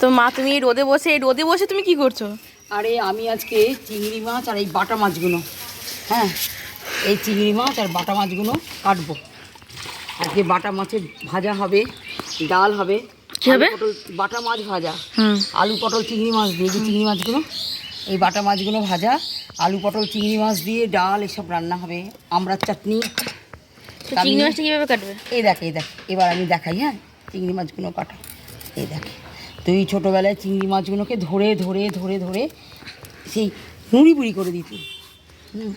তো মা তুমি এই রোদে বসে এই রোদে বসে তুমি কি করছ? আরে আমি আজকে চিংড়ি মাছ আর এই বাটা মাছগুলো হ্যাঁ এই চিংড়ি মাছ আর বাটা মাছগুলো কাটবো। আজকে বাটা মাছের ভাজা হবে ডাল হবে কি হবে? পটল বাটা মাছ ভাজা আলু পটল চিংড়ি মাছ দিয়ে যে চিংড়ি মাছগুলো এই বাটা মাছগুলো ভাজা আলু পটল চিংড়ি মাছ দিয়ে ডাল এসব রান্না হবে আমড়ার চাটনি চিংড়ি মাছটা কীভাবে কাটবে? এই দেখ এই দেখ এবার আমি দেখাই হ্যাঁ চিংড়ি মাছগুলো কাটা এই দেখ। তুই ছোটোবেলায় চিংড়ি মাছগুলোকে ধরে ধরে ধরে ধরে সেই নুড়ি বুড়ি করে দিতি। হুম।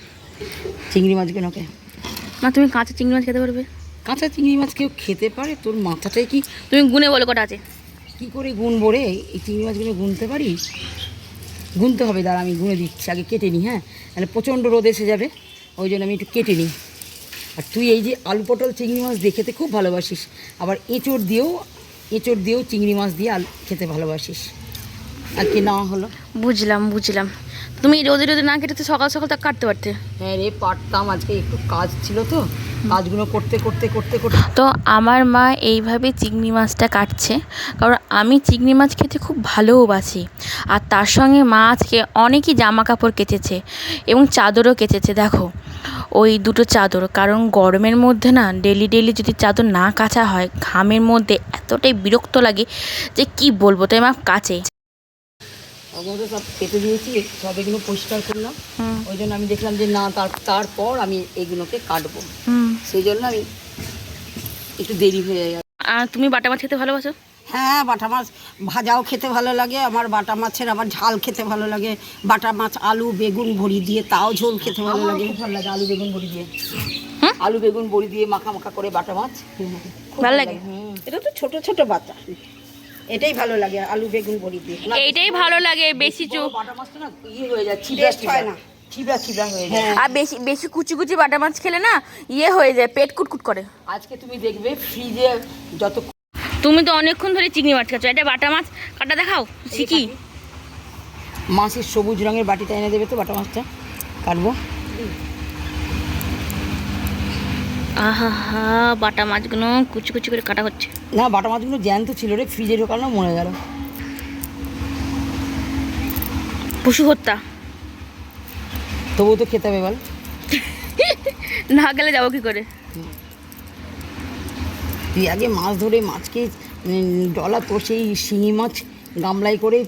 চিংড়ি মাছগুলোকে। মা তুমি কাঁচা চিংড়ি মাছ খেতে পারবে? কাঁচা চিংড়ি মাছ কেউ খেতে পারে? তোর মাথাটাই কি তুমি গুনে বলো কটা আছে। কী করে গুনবো রে? এই চিংড়ি মাছগুলো গুনতে পারি? গুনতে হবে দাঁড়া আমি গুনে দিচ্ছি আগে কেটে নিই হ্যাঁ? তাহলে প্রচণ্ড রোদ এসে যাবে ওই জন্য আমি একটু কেটে নিই আর তুই এই যে আলু পটল চিংড়ি মাছ দেখেতে খুব ভালোবাসিস আবার এঁচড় দিয়েও এঁচড় দিয়েও চিংড়ি মাছ দিয়ে আলু খেতে ভালোবাসিস। আর কি নেওয়া হলো? বুঝলাম বুঝলাম। তুমি রোদে রোদে না কেটে তো সকাল সকাল তা কাটতে পারতে। হ্যাঁ রে পারতাম। আজকে একটু কাজ ছিল তো। কাজগুলো করতে করতে করতে করতে। তো আমার মা এইভাবে চিংড়ি মাছটা কাটছে। কারণ আমি চিংড়ি মাছ খেতে খুব ভালোবাসি আর তার সঙ্গে মা আজকে অনেকই জামা কাপড় কেচেছে এবং চাদরও কেচেছে, দেখো। ওই দুটো চাদর, কারণ গরমের মধ্যে না ডেলি ডেলি যদি চাদর না কাচা হয়, ঘামের মধ্যে এতটাই বিরক্ত লাগে যে কি বলব, তাই মা কাচে। ওগুলো সব কেটে দিয়েছি সব এগুলো পরিষ্কার করলাম। ওই জন্য আমি দেখলাম যে না তার তারপর আমি এগুলোকে কাটবো। সেই জন্য আমি একটু দেরি হয়ে যায়। আর তুমি বাটা মাছ খেতে ভালোবাসো? হ্যাঁ বাটা মাছ ভাজাও খেতে ভালো লাগে আমার বাটা মাছের আবার ঝাল খেতে ভালো লাগে। বাটা মাছ আলু বেগুন ভরি দিয়ে তাও ঝোল খেতে ভালো লাগে। ভালো লাগে আলু বেগুন বড়ি দিয়ে? আলু বেগুন বড়ি দিয়ে মাখা মাখা করে বাটা মাছ। ভালো লাগে? এটা তো ছোট ছোট বাচ্চা। এটাই ভালো লাগে আলু বেগুন বড়ি দিয়ে। এইটাই ভালো লাগে বেশি চু বড় বাটা মাছটা না ইয়ে হয়ে যায় ছিবড়া হয় না। ছিবড়া ছিবড়া হয়ে যায়। হ্যাঁ। আর বেশি বেশি কুচি কুচি বাটা মাছ খেলে না ইয়ে হয়ে যায় পেট কুটকুট করে। আজকে তুমি দেখবে ফ্রিজে যত তুমি তো অনেকক্ষণ ধরে চিংড়ি মাছ খাচ্ছ। এটা বাটা মাছ? কাটা দেখাও শিখি মাছের সবুজ রঙের বাটিটা এনে দেবে তো বাটা মাছটা? কাটবো? আহা হা বাটা মাছগুলো কুচি কুচি করে কাটা হচ্ছে। না বাটা মাছগুলো জ্যান্ত ছিল রে ফ্রিজে ঢোকানো মরে গেল। পশু হত্যা। তবুও তো খেতে হবে বল। না গেলে যাব কি করে? তুই আগে মাছ ধরে মাছকে ডলা তোর সেই শিঙি মাছ গামলায় করে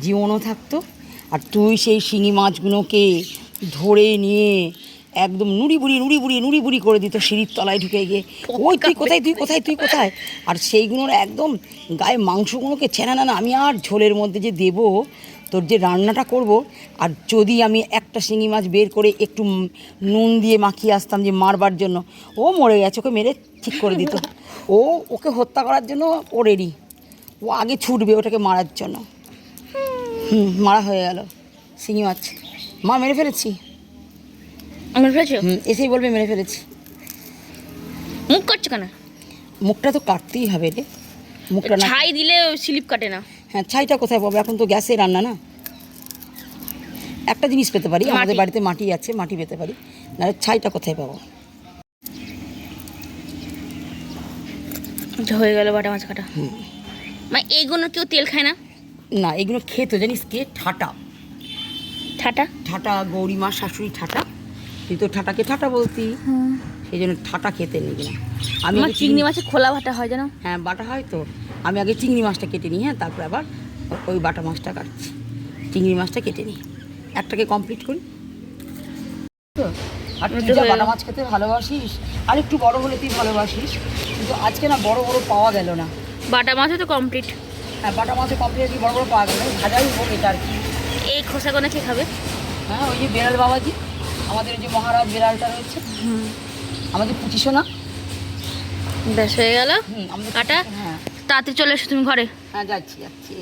জীবনও থাকতো। আর তুই সেই শিঙি মাছগুলোকে ধরে নিয়ে একদম নুড়ি বুড়ি নুড়ি বুড়ি নুড়ি বুড়ি করে দিত সিঁড়ির তলায় ঢুকে গিয়ে। ওই তুই কোথায়? তুই কোথায় তুই কোথায়? আর সেইগুলোর একদম গায়ে মাংসগুলোকে ছেনা না না আমি আর ঝোলের মধ্যে যে দেবো তোর যে রান্নাটা করব আর যদি আমি একটা শিঙি মাছ বের করে একটু নুন দিয়ে মাখিয়ে আসতাম যে মারবার জন্য ও মরে গেছে ওকে মেরে ঠিক করে দিত। ও ওকে হত্যা করার জন্য ও রেডি ও আগে ছুটবে ওটাকে মারার জন্য। হুম মারা হয়ে গেল শিঙি মাছ। মা মেরে ফেলেছি? আমার ফেলেছো এসেই বলবে মেরে ফেলেছি। মুখ কাটছো কেন? মুখটা তো কাটতেই হবে রে। মুখটা না ছাই দিলে স্লিপ কাটে না। হ্যাঁ ছাইটা কোথায় পাবো? এখন তো গ্যাসে রান্না না। একটা জিনিস পেতে পারি আমাদের বাড়িতে মাটি আছে মাটি পেতে পারি। নাহলে ছাইটা কোথায় পাবো? আচ্ছা, হয়ে গেল বাটা মাছ কাটা। মানে এইগুলো কেউ তেল খায় না? না এগুলো খেতো জানিস কে? ঠাটা। ঠাটা? ঠাটা গৌরীমা শাশুড়ি ঠাটা। তুই তো ঠাটাকে ঠাটা বলতি। সেই জন্য ঠাটা খেতে নিই না আমি চিংড়ি মাছের খোলা ভাটা হয় জানো? হ্যাঁ বাটা হয় তো। আমি আগে চিংড়ি মাছটা কেটে নিই হ্যাঁ তারপর আবার ওই বাটা মাছটা কাটছি। চিংড়ি মাছটা কেটে নিই। একটাকে কমপ্লিট করি। তো আর তুই যা বাটা মাছ খেতে ভালোবাসিস আর একটু বড় হলে তুই ভালোবাসিস কিন্তু আজকে না বড় বড় পাওয়া গেল না। বাটা মাছও তো কমপ্লিট হ্যাঁ বাটা মাছের কমপ্লিট বড় বড় পাওয়া গেল। ভাজাই হোক এটা আর কি। এই খোসা কোনা কে খাবে? হ্যাঁ ওই যে বেড়াল বাবাজি। আমাদের যে মহারাজ বিড়ালটা রয়েছে আমাদের পুচিশো না বেশ হয়ে গেল? কাটা হ্যাঁ। তাড়াতাড়ি চলে এসো তুমি ঘরে। হ্যাঁ যাচ্ছি যাচ্ছি।